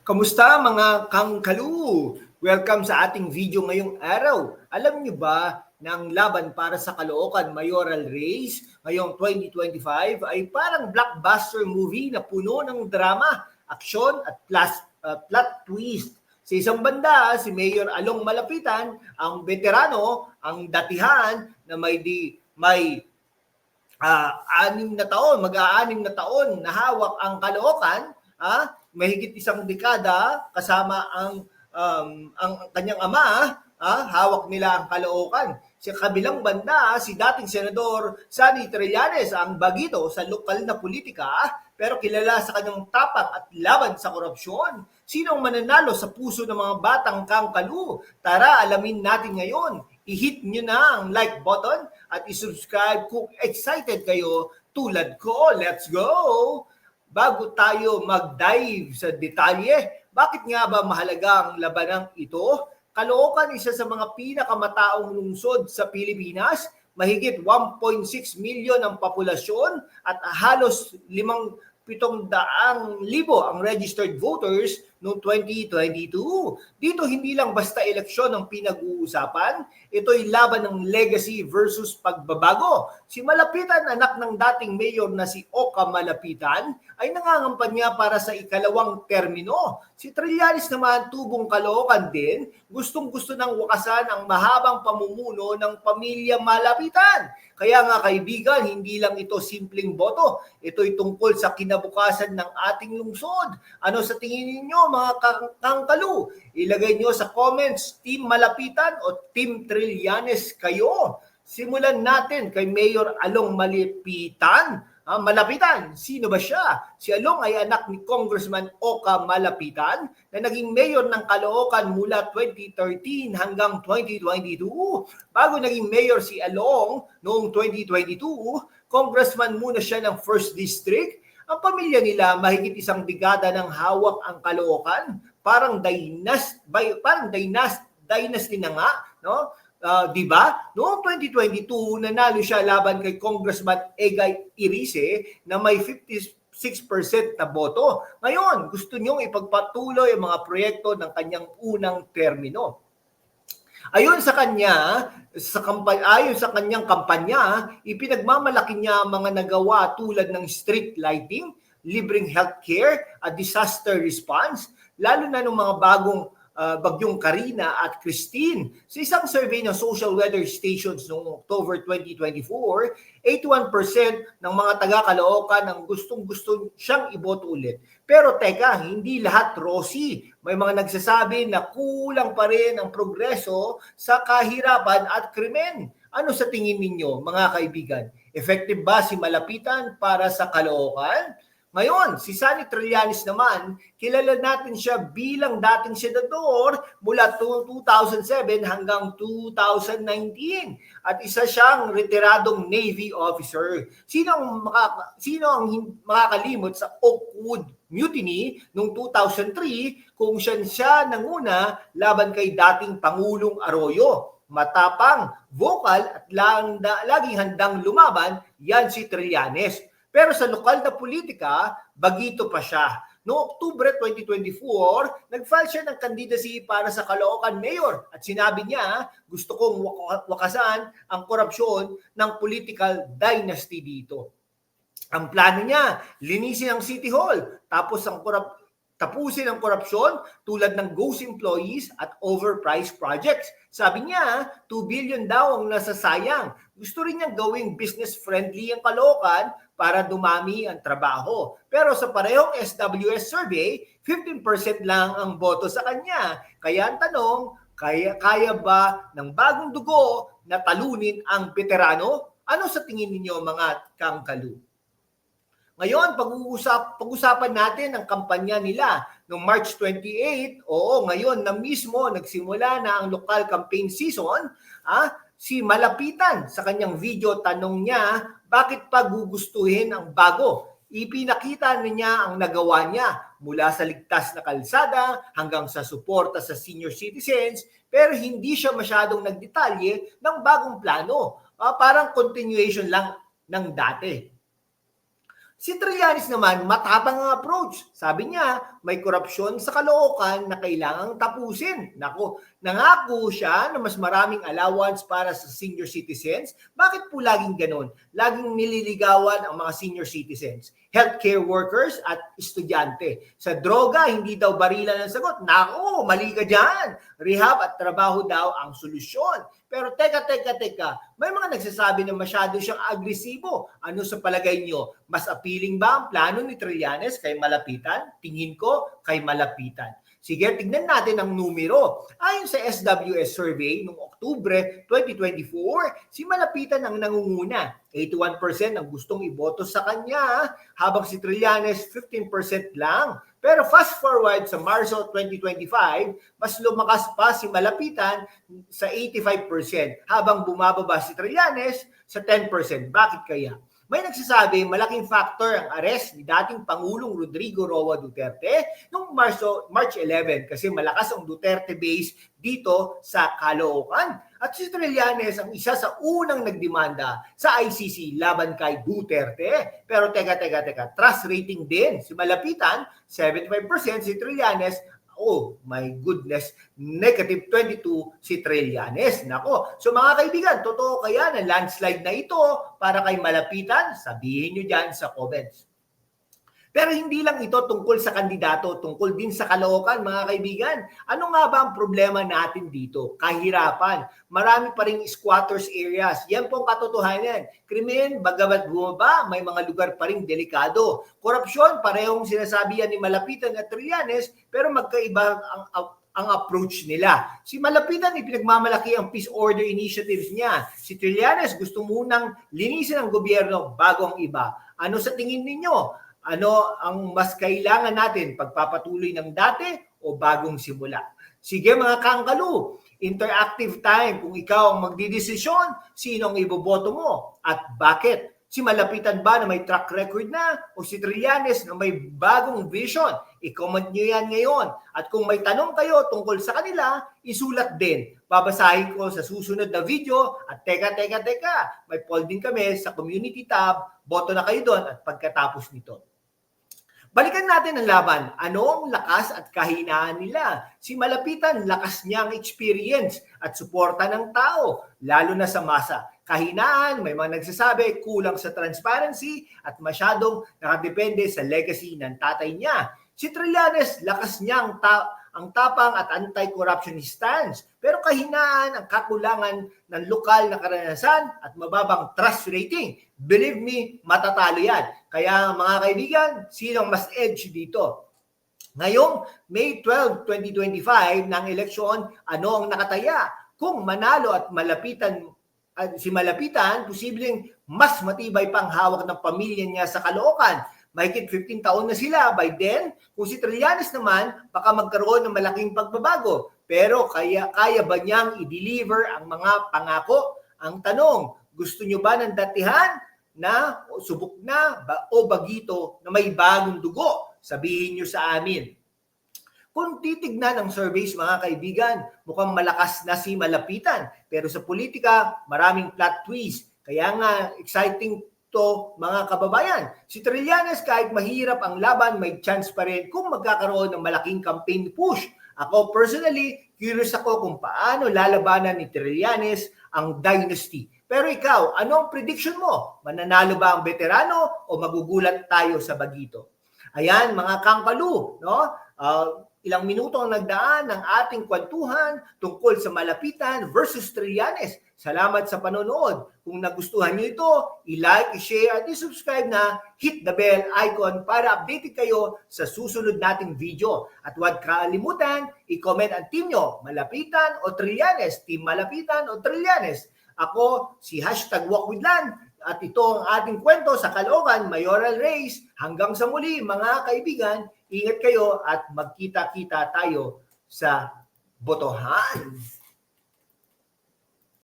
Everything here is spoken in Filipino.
Kamusta mga kangkalu? Welcome sa ating video ngayong araw. Alam niyo ba na laban para sa Caloocan Mayoral Race ngayong 2025 ay parang blockbuster movie na puno ng drama, aksyon at plus, uh, plot twist. Sa isang banda, si Mayor Along Malapitan, ang veterano, ang datihan na may di may ah, anim na taon, mag-aanim na taon na hawak ang Caloocan, ah, mahigit isang dekada kasama ang um, ang kanyang ama, ah, hawak nila ang Caloocan. Sa kabilang banda, si dating senador Sani Trillanes ang bagito sa lokal na politika, pero kilala sa kanyang tapang at laban sa korupsyon. Sino ang mananalo sa puso ng mga batang kangkalu? Tara, alamin natin ngayon. I-hit nyo na ang like button at i-subscribe kung excited kayo tulad ko. Let's go! Bago tayo mag-dive sa detalye, bakit nga ba mahalaga ang labanang ito? Caloocan, isa sa mga pinakamataong lungsod sa Pilipinas, mahigit 1.6 milyon ang populasyon at halos 5,700,000 libo ang registered voters noong 2022. Dito hindi lang basta eleksyon ang pinag-uusapan, ito'y laban ng legacy versus pagbabago. Si Malapitan, anak ng dating mayor na si Oka Malapitan, ay nangangampanya para sa ikalawang termino. Si Trillanes naman, tubong Caloocan din, gustong-gusto ng wakasan ang mahabang pamumuno ng pamilya Malapitan. Kaya nga kaibigan, hindi lang ito simpleng boto. Ito'y tungkol sa kinabukasan ng ating lungsod. Ano sa tingin ninyo mga kang- kangkalu? Ilagay nyo sa comments, Team Malapitan o Team Trillanes kayo. Simulan natin kay Mayor Along Malapitan. Ah, Malapitan, sino ba siya? Si Along ay anak ni Congressman Oka Malapitan na naging mayor ng Caloocan mula 2013 hanggang 2022. Bago naging mayor si Along noong 2022, congressman muna siya ng 1st District. Ang pamilya nila mahigit isang dekada ng hawak ang Caloocan. Parang dynasty, parang dynasty, dynasty na nga, no? Uh, di ba? Noong 2022, nanalo siya laban kay Congressman Egay Irice na may 56% na boto. Ngayon, gusto niyong ipagpatuloy ang mga proyekto ng kanyang unang termino. Ayon sa kanya, sa kampanya, ayon sa kanyang kampanya, ipinagmamalaki niya ang mga nagawa tulad ng street lighting, libreng healthcare at disaster response, lalo na ng mga bagong uh, bagyong Karina at Christine. Sa isang survey ng social weather stations noong October 2024, 81% ng mga taga-Caloocan ang gustong-gusto siyang iboto ulit. Pero teka, hindi lahat rosy. May mga nagsasabi na kulang pa rin ang progreso sa kahirapan at krimen. Ano sa tingin ninyo, mga kaibigan? Effective ba si Malapitan para sa Caloocan? Ngayon, si Sunny Trillanes naman, kilala natin siya bilang dating senador mula 2007 hanggang 2019 at isa siyang retiradong Navy officer. Sino ang, makaka, sino ang makakalimot sa Oakwood Mutiny noong 2003 kung siya siya nanguna laban kay dating Pangulong Arroyo? Matapang, vocal at lang, laging handang lumaban, yan si Trillanes. Pero sa lokal na politika, bagito pa siya. No Oktubre 2024, nag-file siya ng candidacy para sa Caloocan Mayor at sinabi niya, gusto kong wakasan ang korupsyon ng political dynasty dito. Ang plano niya, linisin ang City Hall, tapos ang korap tapusin ang korupsyon tulad ng ghost employees at overpriced projects. Sabi niya, 2 billion daw ang nasasayang. Gusto rin niyang gawing business-friendly ang Caloocan para dumami ang trabaho. Pero sa parehong SWS survey, 15% lang ang boto sa kanya. Kaya ang tanong, kaya, kaya ba ng bagong dugo na talunin ang veterano? Ano sa tingin ninyo mga kangkalu? Ngayon, pag-uusap, pag-usapan natin ang kampanya nila noong March 28. Oo, ngayon na mismo nagsimula na ang local campaign season. Ah, si Malapitan sa kanyang video tanong niya, bakit pa gugustuhin ang bago? Ipinakita niya ang nagawa niya mula sa ligtas na kalsada hanggang sa suporta sa senior citizens pero hindi siya masyadong nagdetalye ng bagong plano. Ah, parang continuation lang ng dati. Si Trillanes naman, matapang ang approach. Sabi niya, may korupsyon sa Caloocan na kailangang tapusin. Nako, nangako siya na mas maraming allowance para sa senior citizens. Bakit po laging ganon? Laging nililigawan ang mga senior citizens, healthcare workers at estudyante. Sa droga, hindi daw barilan ang sagot. Nako, mali ka dyan. Rehab at trabaho daw ang solusyon. Pero teka, teka, teka, may mga nagsasabi na masyado siyang agresibo. Ano sa palagay niyo? Mas appealing ba ang plano ni Trillanes kay Malapitan? Tingin ko kay Malapitan. Sige, tignan natin ang numero. Ayon sa SWS survey noong Oktubre 2024, si Malapitan ang nangunguna. 81% ang gustong iboto sa kanya, habang si Trillanes 15% lang. Pero fast forward sa Marso 2025, mas lumakas pa si Malapitan sa 85%, habang bumababa si Trillanes sa 10%. Bakit kaya? May nagsasabi malaking factor ang arrest ni dating Pangulong Rodrigo Roa Duterte noong Marso, March 11 kasi malakas ang Duterte base dito sa Caloocan. At si Trillanes ang isa sa unang nagdemanda sa ICC laban kay Duterte. Pero teka, teka, teka, trust rating din. Si Malapitan, 75%, si Trillanes, oh my goodness, negative 22 si Trillanes. Nako. So mga kaibigan, totoo kaya na landslide na ito para kay Malapitan? Sabihin nyo dyan sa comments. Pero hindi lang ito tungkol sa kandidato, tungkol din sa Caloocan, mga kaibigan. Ano nga ba ang problema natin dito? Kahirapan. Marami pa rin squatters areas. Yan po ang katotohanan. Krimen, bagamat bumaba, may mga lugar pa rin delikado. Korupsyon, parehong sinasabi yan ni Malapitan at Trillanes, pero magkaiba ang, ang ang approach nila. Si Malapitan, ipinagmamalaki ang peace order initiatives niya. Si Trillanes, gusto munang linisin ang gobyerno bago ang iba. Ano sa tingin ninyo? Ano ang mas kailangan natin? Pagpapatuloy ng dati o bagong simula? Sige mga kangkalu, interactive time. Kung ikaw ang magdidesisyon, sino ang iboboto mo at bakit? Si Malapitan ba na may track record na o si Trillanes na may bagong vision? I-comment nyo yan ngayon. At kung may tanong kayo tungkol sa kanila, isulat din. Babasahin ko sa susunod na video. At teka, teka, teka, may poll din kami sa community tab. Boto na kayo doon at pagkatapos nito. Balikan natin ang laban. Ano ang lakas at kahinaan nila? Si Malapitan, lakas niyang experience at suporta ng tao, lalo na sa masa. Kahinaan, may mga nagsasabi, kulang sa transparency at masyadong nakadepende sa legacy ng tatay niya. Si Trillanes, lakas niyang ta- ang tapang at anti-corruption stance. Pero kahinaan ang kakulangan ng lokal na karanasan at mababang trust rating. Believe me, matatalo yan. Kaya mga kaibigan, sino ang mas edge dito? Ngayong May 12, 2025 ng eleksyon, ano ang nakataya? Kung manalo at malapitan at si Malapitan, posibleng mas matibay pang hawak ng pamilya niya sa Caloocan mahigit 15 taon na sila. By then, kung si Trillanes naman, baka magkaroon ng malaking pagbabago. Pero kaya, kaya ba niyang i-deliver ang mga pangako? Ang tanong, gusto niyo ba ng datihan na o subok na ba, o bagito na may bagong dugo? Sabihin niyo sa amin. Kung titignan ang surveys mga kaibigan, mukhang malakas na si Malapitan. Pero sa politika, maraming plot twist. Kaya nga, exciting to mga kababayan. Si Trillanes kahit mahirap ang laban, may chance pa rin kung magkakaroon ng malaking campaign push. Ako personally, curious ako kung paano lalabanan ni Trillanes ang dynasty. Pero ikaw, ano ang prediction mo? Mananalo ba ang veterano o magugulat tayo sa bagito? Ayan, mga kangkalu, no? Uh, ilang minuto ang nagdaan ng ating kwentuhan tungkol sa Malapitan versus Trillanes. Salamat sa panonood. Kung nagustuhan niyo ito, i-like, i-share at i-subscribe na hit the bell icon para updated kayo sa susunod nating video. At huwag kalimutan, i-comment ang team nyo, Malapitan o Trillanes, Team Malapitan o Trillanes. Ako, si hashtag Walk with Land, at ito ang ating kwento sa Caloocan Mayoral Race. Hanggang sa muli mga kaibigan, ingat kayo at magkita-kita tayo sa botohan.